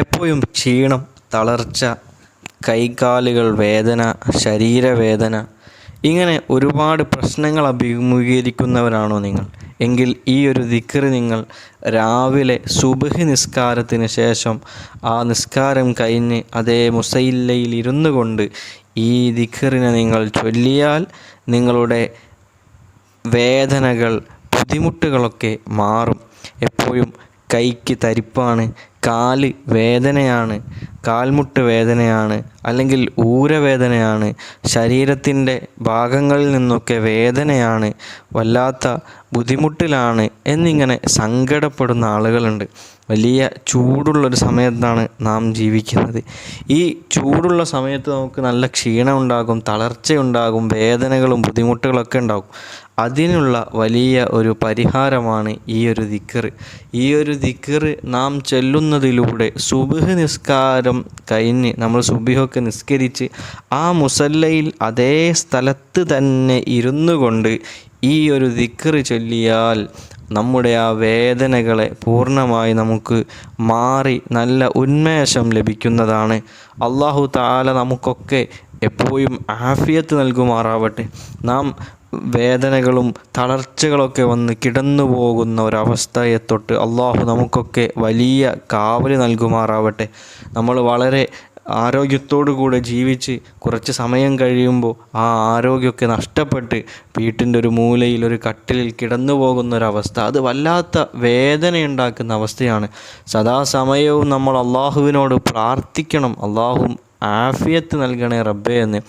എപ്പോഴും ക്ഷീണം തളർച്ച കൈകാലുകൾ വേദന ശരീരവേദന ഇങ്ങനെ ഒരുപാട് പ്രശ്നങ്ങൾ അഭിമുഖീകരിക്കുന്നവരാണോ നിങ്ങൾ? എങ്കിൽ ഈ ഒരു ദിക്കറി നിങ്ങൾ രാവിലെ സുബഹി നിസ്കാരത്തിന് ശേഷം ആ നിസ്കാരം കഴിഞ്ഞ് അതേ മുസൈല്ലയിൽ ഇരുന്നു കൊണ്ട് ഈ ദിക്കറിനെ നിങ്ങൾ ചൊല്ലിയാൽ നിങ്ങളുടെ വേദനകൾ ബുദ്ധിമുട്ടുകളൊക്കെ മാറും. എപ്പോഴും കൈക്ക് തരിപ്പാണ് കാൽ വേദനയാണ് കാൽമുട്ട് വേദനയാണ് അല്ലെങ്കിൽ ഊരവേദനയാണ് ശരീരത്തിന്റെ ഭാഗങ്ങളിൽ നിന്നൊക്കെ വേദനയാണ് വല്ലാത്ത ബുദ്ധിമുട്ടിലാണ് എന്നിങ്ങനെ സങ്കടപ്പെടുന്ന ആളുകളുണ്ട്. വലിയ ചൂടുള്ളൊരു സമയത്താണ് നാം ജീവിക്കുന്നത്. ഈ ചൂടുള്ള സമയത്ത് നമുക്ക് നല്ല ക്ഷീണമുണ്ടാകും തളർച്ചയുണ്ടാകും വേദനകളും ബുദ്ധിമുട്ടുകളൊക്കെ ഉണ്ടാകും. അതിനുള്ള വലിയ ഒരു പരിഹാരമാണ് ഈ ഒരു ദിക്കർ ഈ ഒരു ദിക്കർ നാം ചെല്ലുന്നതിലൂടെ സുബഹ് നിസ്കാരം കഴിഞ്ഞ് നമ്മൾ സുബിഹൊക്കെ നിസ്കരിച്ച് ആ മുസല്ലയിൽ അതേ സ്ഥലത്ത് തന്നെ ഇരുന്നു കൊണ്ട് ഈ ഒരു ദിക്കർ ചൊല്ലിയാൽ നമ്മുടെ ആ വേദനകളെ പൂർണമായി നമുക്ക് മാറി നല്ല ഉന്മേഷം ലഭിക്കുന്നതാണ്. അള്ളാഹു താല നമുക്കൊക്കെ എപ്പോഴും ആഫിയത്ത് നൽകുമാറാവട്ടെ. നാം വേദനകളും തളർച്ചകളൊക്കെ വന്ന് കിടന്നു പോകുന്ന ഒരവസ്ഥയെ തൊട്ട് അള്ളാഹു നമുക്കൊക്കെ വലിയ കാവൽ നൽകുമാറാവട്ടെ. നമ്മൾ വളരെ ആരോഗ്യത്തോടു കൂടെ ജീവിച്ച് കുറച്ച് സമയം കഴിയുമ്പോൾ ആ ആരോഗ്യമൊക്കെ നഷ്ടപ്പെട്ട് വീട്ടിന്റെ ഒരു മൂലയിൽ ഒരു കട്ടിലിൽ കിടന്നു പോകുന്ന ഒരവസ്ഥ അത് വല്ലാത്ത വേദനയുണ്ടാക്കുന്ന അവസ്ഥയാണ്. സദാസമയവും നമ്മൾ അള്ളാഹുവിനോട് പ്രാർത്ഥിക്കണം. അള്ളാഹു ആഫിയത്ത് നൽകണേ റബ്ബേ എന്ന്.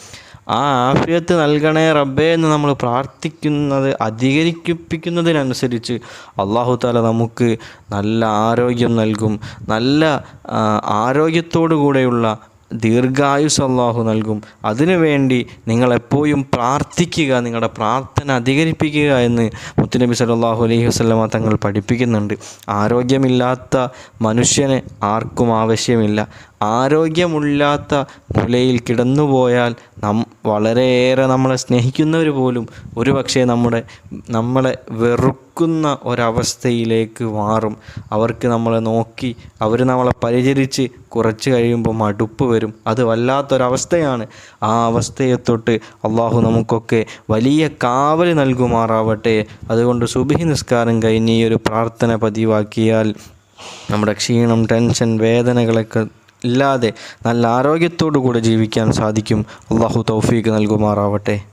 ആ ആഫിയത്ത് നൽകണേ റബ്ബേ എന്ന് നമ്മൾ പ്രാർത്ഥിക്കുന്നത് അധികരിപ്പിക്കുന്നതിനനുസരിച്ച് അള്ളാഹു താല നമുക്ക് നല്ല ആരോഗ്യം നൽകും. നല്ല ആരോഗ്യത്തോടു കൂടെയുള്ള ദീർഘായുസ് അള്ളാഹു നൽകും. അതിനുവേണ്ടി നിങ്ങളെപ്പോഴും പ്രാർത്ഥിക്കുക നിങ്ങളുടെ പ്രാർത്ഥന അധികരിപ്പിക്കുക എന്ന് മുത്തുനബി സലാഹു അലൈഹി വസ്ലമ തങ്ങൾ പഠിപ്പിക്കുന്നുണ്ട്. ആരോഗ്യമില്ലാത്ത മനുഷ്യന് ആർക്കും ആവശ്യമില്ല. ആരോഗ്യമില്ലാത്ത മൂലയിൽ കിടന്നുപോയാൽ നം വളരെയേറെ നമ്മളെ സ്നേഹിക്കുന്നവർ പോലും ഒരുപക്ഷെ നമ്മുടെ നമ്മളെ വെറുക്കുന്ന ഒരവസ്ഥയിലേക്ക് മാറും. അവർക്ക് നമ്മളെ നോക്കി അവർ നമ്മളെ പരിചരിച്ച് കുറച്ച് കഴിയുമ്പോൾ മടുപ്പ് വരും. അത് വല്ലാത്തൊരവസ്ഥയാണ്. ആ അവസ്ഥയെ തൊട്ട് അള്ളാഹു നമുക്കൊക്കെ വലിയ കാവൽ നൽകുമാറാവട്ടെ. അതുകൊണ്ട് സുബിഹി നിസ്കാരം കഴിഞ്ഞ് ഈ ഒരു പ്രാർത്ഥന പതിവാക്കിയാൽ നമ്മുടെ ക്ഷീണം ടെൻഷൻ വേദനകളൊക്കെ ഇല്ലാതെ നല്ല ആരോഗ്യത്തോടു കൂടെ ജീവിക്കാൻ സാധിക്കും. അള്ളാഹു തൗഫീഖ് നൽകുമാറാവട്ടെ.